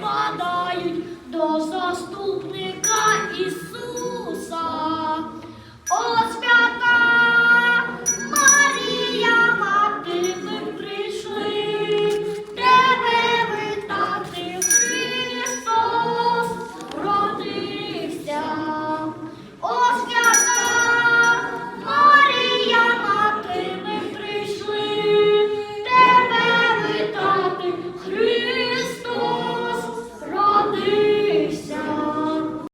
Бада.